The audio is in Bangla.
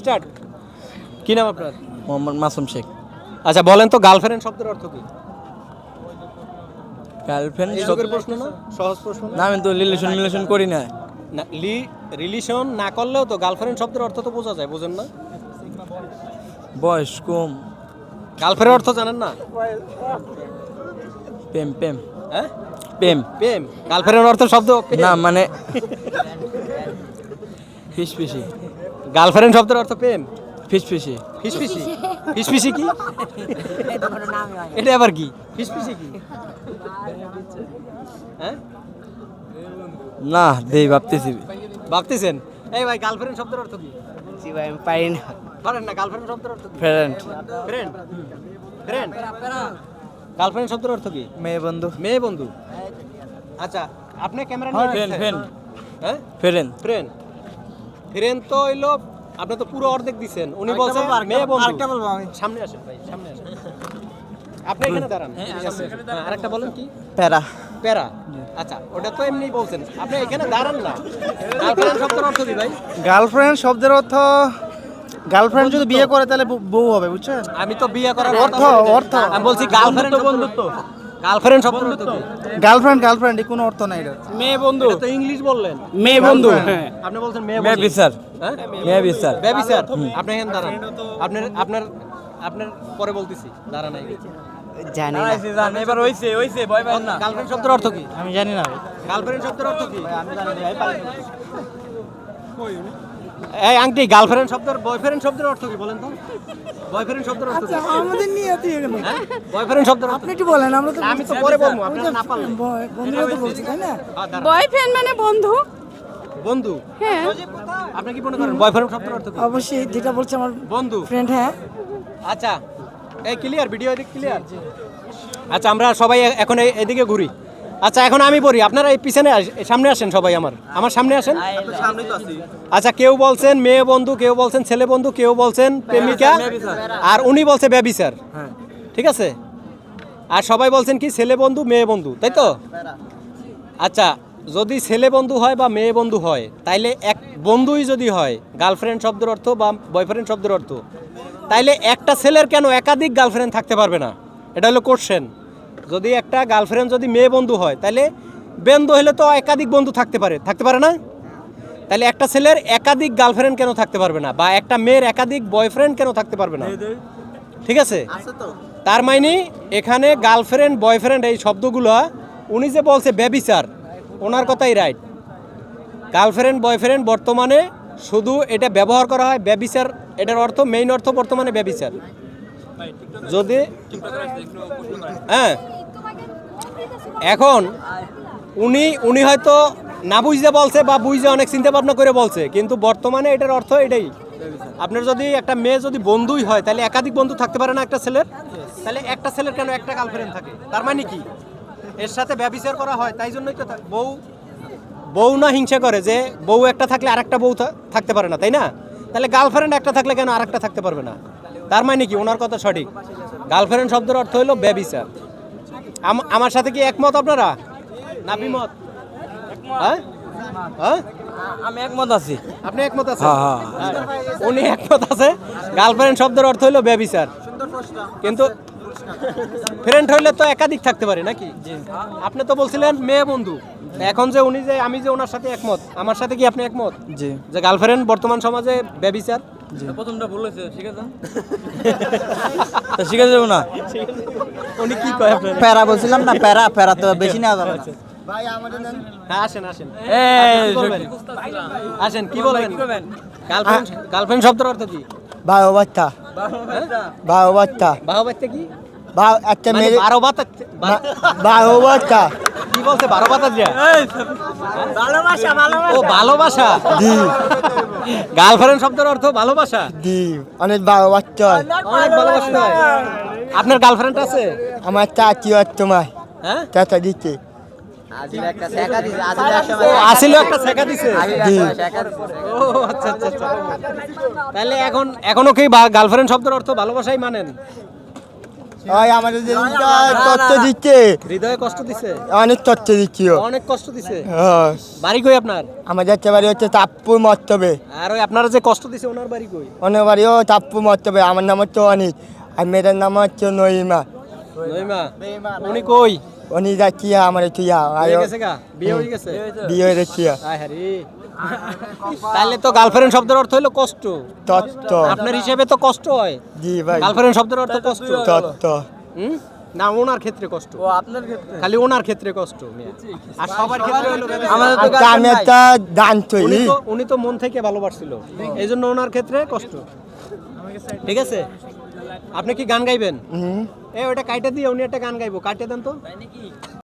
স্টার্ট কি নাম আপনার? মোহাম্মদ মাসুম শেখ। আচ্ছা বলেন তো গার্লফ্রেন্ড শব্দের অর্থ কি? গার্লফ্রেন্ড যুগের প্রশ্ন না? সহজ প্রশ্ন না? আমি তো রিলেশন রিলেশন করি না। না লি রিলেশন না করলেও তো গার্লফ্রেন্ড শব্দের অর্থ তো বোঝা যায় বোঝেন না? বয়স কম। গার্লফ্রেন্ডের অর্থ জানেন না? প্রেম প্রেম। হ্যাঁ? প্রেম। প্রেম। গার্লফ্রেন্ডের অর্থ শব্দ না মানে ফিস ফিসি গার্লফ্রেন্ড শব্দের অর্থ প্রেম। ফিস ফিসি ফিসফিসি? ফিসফিসি কি? এটা আবার কি? ফিসফিসি কি? হ্যাঁ? না দেই ভাবতেছি। ভাবতেছেন? এই ভাই গার্লফ্রেন্ড শব্দের অর্থ কি? জি ভাই আমি পারি না। পারেন না গার্লফ্রেন্ড শব্দের অর্থ কি? ফ্রেন্ড ফ্রেন্ড ফ্রেন্ড গার্লফ্রেন্ড শব্দের অর্থ কি? মেয়ে বন্ধু। মেয়ে বন্ধু? আচ্ছা আপনি ক্যামেরা নিয়ে ফ্রেন্ড ফ্রেন্ড হ্যাঁ? ফ্রেন্ড ফ্রেন্ড তো হইল আপনি তো পুরো অর্ধেক দিছেন। উনি বলছেন মেয়ে বন্ধু। আরেকটা বলব আমি। সামনে আসেন ভাই সামনে আসেন। আপনি এখানে দাঁড়ান হ্যাঁ, আরেকটা বলেন কি? প্যারা। প্যারা। আচ্ছা ওটা তো এমনি বলছেন। আপনি এখানে দাঁড়ান না। গার্লফ্রেন্ড শব্দের অর্থ কি ভাই? গার্লফ্রেন্ড শব্দের অর্থ গার্লফ্রেন্ড যদি বিয়ে করে তাহলে বউ- হবে বুঝছেন? আমি তো বিয়ে করার অর্থ, অর্থ। আমি বলছি গার্লফ্রেন্ড বন্ধুত্ব। গার্লফ্রেন্ড শব্দের অর্থ কি গার্লফ্রেন্ড গার্লফ্রেন্ড কোনো অর্থ নাই এটা মেয়ে বন্ধু। এটা তো ইংলিশ বললেন। মেয়ে বন্ধু। হ্যাঁ। আপনি বলছেন মেয়ে মেয়ে বিচার। হ্যাঁ? মেয়ে বিচার। বেবি স্যার আপনি এখানে দাঁড়ান। আপনার আপনার আপনার পরে বলতেছি। দাঁড়ান জানি না এবার হইছে হইছে ভয় পান না। গার্লফ্রেন্ড শব্দের অর্থ কি? আমি জানি না গার্লফ্রেন্ড শব্দের অর্থ কি? এই আংটি গার্লফ্রেন্ড শব্দের বয়ফ্রেন্ড শব্দের অর্থ কি বলেন তো? বয়ফ্রেন্ড শব্দের অর্থ কি? আমাদের নিয়ে তুই এখানে হ্যাঁ? বয়ফ্রেন্ড শব্দের অর্থ আপনি একটু বলেন আমরা তো আমি তো পরে বলব আপনারা না পারলেন বন্ধুরা তো বলছি তাই না? হ্যাঁ, বয়ফ্রেন্ড মানে বন্ধু। বন্ধু? হ্যাঁ। আপনি কি মনে করেন বয়ফ্রেন্ড শব্দের অর্থ কি? অবশ্যই যেটা বলছে আমার বন্ধু। ফ্রেন্ড হ্যাঁ। আচ্ছা এই ক্লিয়ার ভিডিও এদিক ক্লিয়ার আচ্ছা আমরা সবাই এখন এদিকে ঘুরি। আচ্ছা এখন আমি বলি আপনারা এই পিছনে সামনে আসেন সবাই আমার। আমার সামনে আসেন। আচ্ছা কেউ বলছেন মেয়ে বন্ধু কেউ বলছেন ছেলে বন্ধু কেউ বলছেন প্রেমিকা আর উনি বলছে স্যার ঠিক আছে? আর সবাই বলছেন কি ছেলে বন্ধু মেয়ে বন্ধু তাই তো? আচ্ছা যদি ছেলে বন্ধু হয় বা মেয়ে বন্ধু হয় তাইলে এক বন্ধুই যদি হয় গার্লফ্রেন্ড শব্দের অর্থ বা বয়ফ্রেন্ড শব্দের অর্থ তাইলে একটা ছেলের কেন একাধিক গার্লফ্রেন্ড থাকতে পারবে না? এটা হলো কোশ্চেন যদি একটা গার্লফ্রেন্ড যদি মেয়ে বন্ধু হয় তাহলে বন্ধু হলে তো একাধিক বন্ধু থাকতে পারে। থাকতে পারে না? তাহলে একটা ছেলের একাধিক গার্লফ্রেন্ড কেন থাকতে পারবে না? বা একটা মেয়ের একাধিক বয়ফ্রেন্ড কেন থাকতে পারবে না? ঠিক আছে? তার মানে এখানে গার্লফ্রেন্ড বয়ফ্রেন্ড এই শব্দগুলো উনি যে বলছে ব্যবিচার ওনার কথাই রাইট গার্লফ্রেন্ড বয়ফ্রেন্ড বর্তমানে শুধু এটা ব্যবহার করা হয় ব্যবিচার এটার অর্থ মেইন অর্থ বর্তমানে ব্যবিচার যদি হ্যাঁ। এখন উনি উনি হয়তো না বুঝতে বলছে বা বুঝতে অনেক চিন্তা ভাবনা করে বলছে কিন্তু বর্তমানে এটার অর্থ এটাই। আপনার যদি একটা মেয়ে যদি বন্ধুই হয় তাহলে একাধিক বন্ধু থাকতে পারে না একটা ছেলের? তাহলে একটা ছেলের কেন একটা গার্লফ্রেন্ড থাকে? তার মানে কি? এর সাথে ব্যবচার করা হয় তাই জন্যই তো বউ বউ না হিংসা করে যে বউ একটা থাকলে আরেকটা বউ থাকতে পারে না তাই না? তাহলে গার্লফ্রেন্ড একটা থাকলে কেন আরেকটা থাকতে পারবে না? তার মানে কি? ওনার কথা সঠিক। গার্লফ্রেন্ড শব্দের অর্থ হলো ব্যবিচার আমার সাথে কি একমত আপনারা? না বিমত হ্যাঁ? হ্যাঁ? আমি একমত আছি। আপনি একমত আছেন? হ্যাঁ। উনি একমত আছে। গার্লফ্রেন্ড শব্দের অর্থ হলো ব্যবিচার কিন্তু ফ্রেন্ড হইলে তো একাধিক থাকতে পারে নাকি? আপনি তো বলছিলেন মেয়ে বন্ধু। এখন যে উনি যে আমি যে ওনার সাথে একমত আমার সাথে কি আপনি একমত? জি। যে গার্লফ্রেন্ড বর্তমান সমাজে ব্যবিচার প্রথমটা ভুল হয়েছে শিখে যান তা শিখে যাব না? উনি কি কয় আপনার? প্যারা বলছিলাম না প্যারা প্যারা তো বেশি নেওয়া যাবে না। হ্যাঁ আসেন আসেন। এই কি বলবেন? আসেন কি বলবেন গার্লফ্রেন্ড গার্লফ্রেন্ড শব্দের অর্থ কি? ভাই বাচ্চা ভাই বাচ্চা বাহু বাচ্চা কি? ভাই একটা মানে বারো বাতা ভাই বাচ্চা কি বলছে? বারো যা ও ভালোবাসা? গার্লফ্রেন্ড শব্দের অর্থ ভালোবাসা? অনেক অনেক ভালোবাসা হয়। আপনার গার্লফ্রেন্ড আছে? আমার চাচি আর তোমার। হ্যাঁ? চাচা দিচ্ছে আসিল একটা শেখা দিছে ও আচ্ছা আচ্ছা আচ্ছা। তাহলে এখন এখনও কি গার্লফ্রেন্ড শব্দের অর্থ ভালোবাসাই মানেন? ওই আমাদের যেদিনটা তথ্য দিচ্ছে। হৃদয়ে কষ্ট দিছে। অনেক তথ্য দিচ্ছি ও। অনেক কষ্ট দিছে। হ্যাঁ। বাড়ি কই আপনার? আমাদের হচ্ছে বাড়ি হচ্ছে তাপ্পুর মর্তবে আর ওই আপনারা যে কষ্ট দিছে ওনার বাড়ি কই? অনেক বাড়িও তাপ্পুর মর্তবে আমার নাম হচ্ছে অনিক আর মেয়েটার নাম হচ্ছে নইমা। নইমা? উনি কই? উনি যাচ্ছি আমার হয়ে গেছে বিয়ে হয়ে গেছে? বিয়ে হয়ে যাচ্ছি হারি। তাহলে তো গার্লফ্রেন্ড শব্দের অর্থ হলো কষ্ট। তত্ত্ব। আপনার হিসেবে তো কষ্ট হয়। জি ভাই। গার্লফ্রেন্ড শব্দের অর্থ কষ্ট। তত্ত্ব। হুম? না ওনার ক্ষেত্রে কষ্ট। ও আপনার ক্ষেত্রে? খালি ওনার ক্ষেত্রে কষ্ট আর সবার ক্ষেত্রে হলো আমাদের তো আমি একটা দান উনি তৈরি তো উনি তো মন থেকে ভালোবাসছিল। এই জন্য ওনার ক্ষেত্রে কষ্ট। ঠিক আছে? আপনি কি গান গাইবেন? হুম। এ ওটা কাইটা দিয়ে উনি একটা গান গাইবো। কাটে দেন তো।